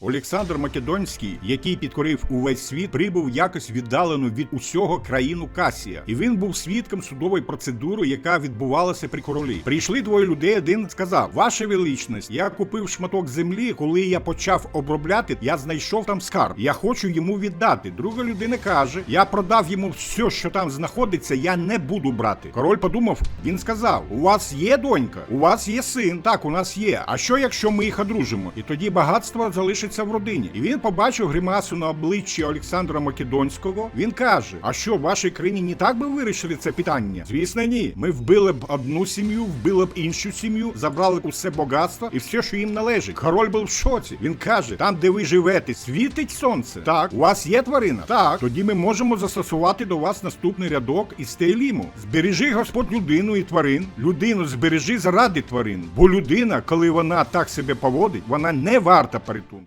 Олександр Македонський, який підкорив увесь світ, прибув якось віддалено від усього країну Касія, і він був свідком судової процедури, яка відбувалася при королі. Прийшли двоє людей. Один сказав: Ваша величність, я купив шматок землі. Коли я почав обробляти, я знайшов там скарб. Я хочу йому віддати. Друга людина каже: Я продав йому все, що там знаходиться. Я не буду брати. Король подумав. Він сказав: У вас є донька, у вас є син. Так, у нас є. А що якщо ми їх одружимо? І тоді багатство залишиться в родині. І він побачив гримасу на обличчі Олександра Македонського. Він каже: А що в вашій країні не так би вирішили це питання? Звісно, ні. Ми вбили б одну сім'ю, вбили б іншу сім'ю, забрали б усе багатство і все, що їм належить. Король був в шоці. Він каже: там, де ви живете, світить сонце. Так, у вас є тварина? Так. Тоді ми можемо застосувати до вас наступний рядок із Тейліму. Збережи Господь людину і тварин. Людину збережи заради тварин. Бо людина, коли вона так себе поводить, вона не варта порятунку.